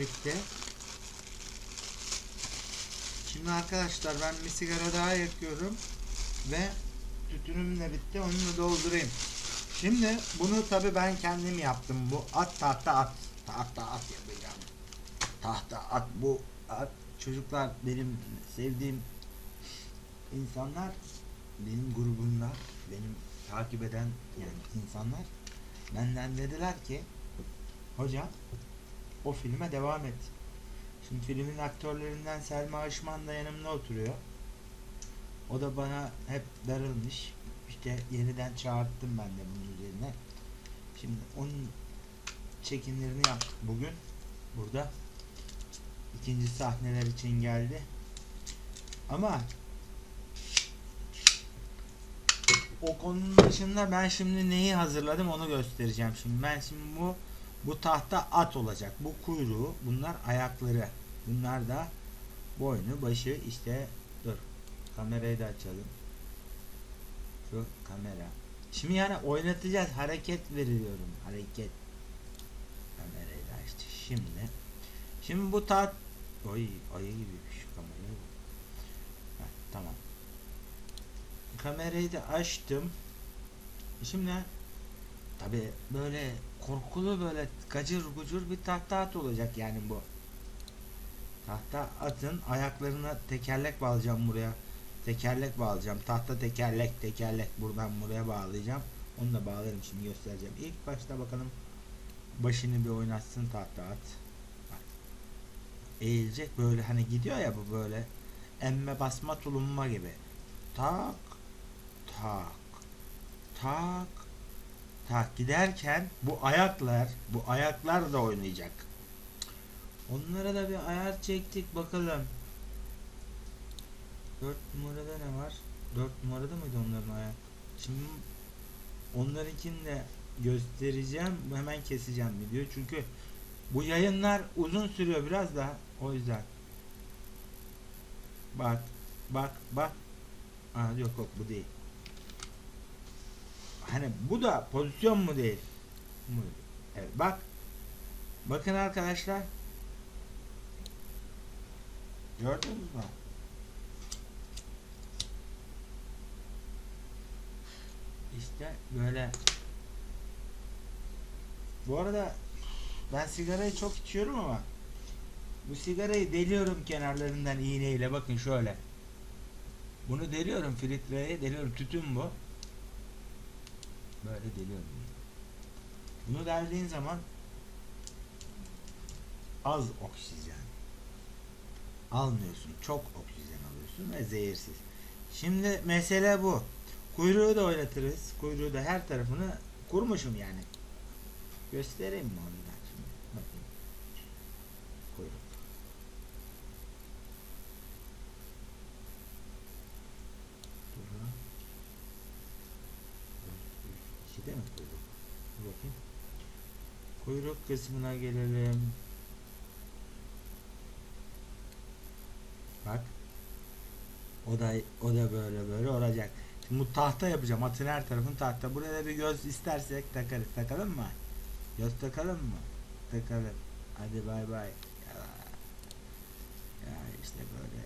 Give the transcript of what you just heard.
bitti. Şimdi arkadaşlar ben bir sigara daha yakıyorum ve tütünüm bitti onu da doldurayım. Şimdi bunu tabi ben kendim yaptım. Bu at tahta at. Tahta at yapacağım. Tahta at bu at. Çocuklar benim sevdiğim insanlar benim grubumda benim takip eden yani insanlar benden dediler ki hocam o filme devam et. Şimdi filmin aktörlerinden Selma Işman da yanımda oturuyor. O da bana hep darılmış. İşte yeniden çağırttım ben de bunun üzerine. Şimdi onun çekimlerini yaptık bugün. Burada. ikinci sahneler için geldi. Ama o konunun dışında ben şimdi neyi hazırladım onu göstereceğim. Şimdi ben şimdi bu bu tahta at olacak. Bu kuyruğu, bunlar ayakları. Bunlar da boynu, başı işte dur. Kamerayı da açalım. Şu kamera. Şimdi yani oynatacağız. Hareket veriyorum. Hareket. Kamerayı da açtı. Şimdi. Şimdi bu taht Oy ayı gibi şu kamerayı. Heh, tamam. Kamerayı da açtım. Şimdi tabi böyle korkulu böyle gacır gucur bir tahta at olacak yani bu. Tahta atın ayaklarına tekerlek bağlayacağım buraya. Tekerlek bağlayacağım. Tahta tekerlek tekerlek buradan buraya bağlayacağım. Onu da bağlarım şimdi göstereceğim. İlk başta bakalım başını bir oynatsın tahta at. Bak. Eğilecek böyle hani gidiyor ya bu böyle emme basma tulumma gibi. Tak tak tak tak giderken bu ayaklar bu ayaklar da oynayacak. Onlara da bir ayar çektik bakalım. 4 numarada ne var? 4 numarada mıydı onların ayak? Şimdi onlarınkini de göstereceğim. Hemen keseceğim video. Çünkü bu yayınlar uzun sürüyor biraz da o yüzden. Bak bak bak. Aa, yok yok bu değil. Hani bu da pozisyon mu değil? Evet bak. Bakın arkadaşlar. Gördünüz mü? İşte böyle. Bu arada ben sigarayı çok içiyorum ama bu sigarayı deliyorum kenarlarından iğneyle bakın şöyle. Bunu deliyorum filtreye deliyorum tütün bu. Böyle deliyorum. Bunu deldiğin zaman az oksijen almıyorsun. Çok oksijen alıyorsun ve zehirsiz. Şimdi mesele bu. Kuyruğu da oynatırız. Kuyruğu da her tarafını kurmuşum yani. Göstereyim mi onu da şimdi? Bakayım. Kuyruk. Dur lan. İkide mi kuyruk? Dur bakayım. Kuyruk kısmına gelelim. Bak. O da o da böyle böyle olacak. Şimdi bu tahta yapacağım. Atın her tarafın tahta. Buraya da bir göz istersek takarız. Takalım mı? Göz takalım mı? Takalım. Hadi bay bay. Ya, ya işte böyle.